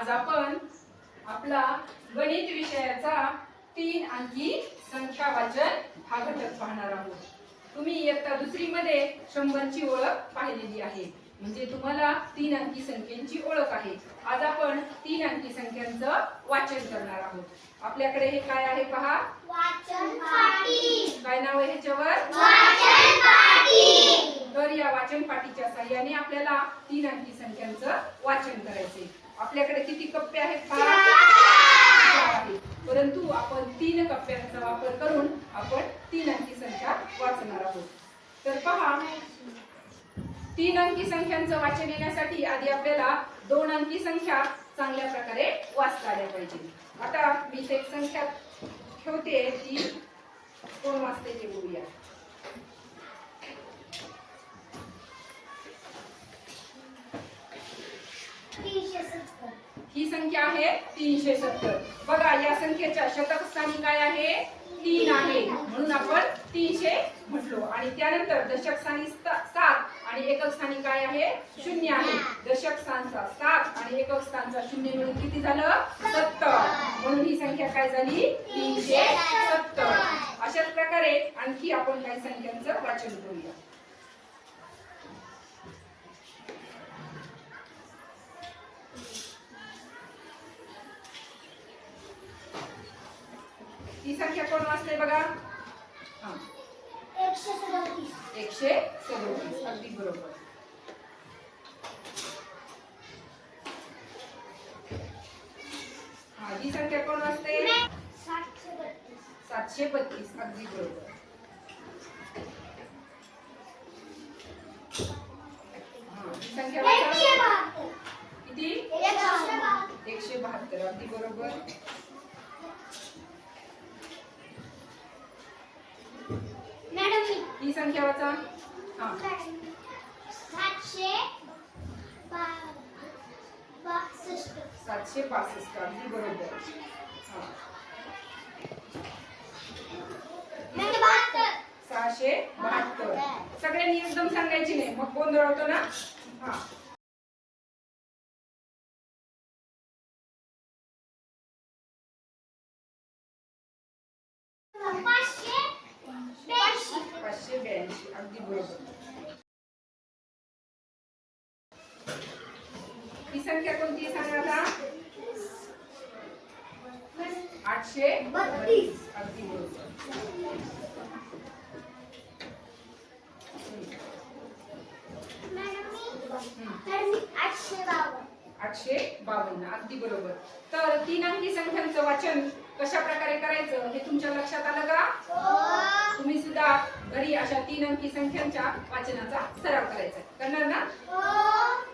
आज आपण आपला गणित विषयाचा तीन अंकी संख्या वाचन हा घटक पाहणार आहोत. तुम्ही इयत्ता दुसरी मध्ये शंभरची ओळख पाहिलेली आहे. म्हणजे तुम्हाला तीन अंकी संख्यांची ओळख आहे. आज आपण तीन अंकी संख्यांचं वाचन करणार आहोत. आपल्याकडे हे काय आहे पहा? वाचन पाटी काय नाव आहे ह्याच्यावर? तर या वाचन पाठीच्या साह्याने आपल्याला तीन अंकी संख्यांचं वाचन करायचे आपल्याकडे किती कप्पे आहेत पहा. परंतु आपण तीन कप्प्यांचा वापर करून आपण तीन अंकी संख्या वाचणार आहोत. तर पहा तीन अंकी संख्यांचं वाचन येण्यासाठी आधी आपल्याला दोन अंकी संख्या चांगल्या प्रकारे वाचता आल्या पाहिजे. आता मी एक संख्या ठेवते ती कोण वाचते ते बघूया. तीनशे सत्तर. ही संख्या आहे तीनशे सत्तर. बघा या संख्येच्या शतक स्थानी काय आहे? तीन आहे. म्हणून आपण तीनशे म्हटलो. आणि त्यानंतर दशक स्थानी सात आणि एकक स्थानी काय आहे? शून्य आहे. दशक स्थानचा सात आणि एकक स्थानचा शून्य मिळून किती झालं? सत्तर. म्हणून ही संख्या काय झाली? तीनशे सत्तर. अशाच प्रकारे आणखी आपण काही संख्यांचं वाचन करूया. ही संख्या कोण वाचते बघा. हा. एकशे सदतीस. एकशे सदोतीस. अगदी बरोबर. हा ही संख्या कोण वाचते. सातशे बत्तीस. सातशे बत्तीस. अगदी बरोबर. संख्या किती? एकशे बहात्तर. अगदी बरोबर मॅडम मी ही संख्या वाचा हा. सातशे सातशे पासष्ट अगदी बरोबर. बहात्तर. सहाशे बहात्तर. सगळ्यांनी एकदम सांगायची नाही. मग गोंधळ होतो ना? हा. पाचशे ब्याऐंशी अगदी बरोबर ही संख्या कोणती सांगा आता आठशे बत्तीस. अगदी बरोबर आठशे बावन्न अगदी बरोबर तर तीन अंकी संख्यांचं वाचन कशा प्रकारे करायचं हे तुमच्या लक्षात आलं का हो तुम्ही सुद्धा घरी अशा तीन अंकी संख्यांच्या वाचनाचा सराव करायचा करणार ना? हो.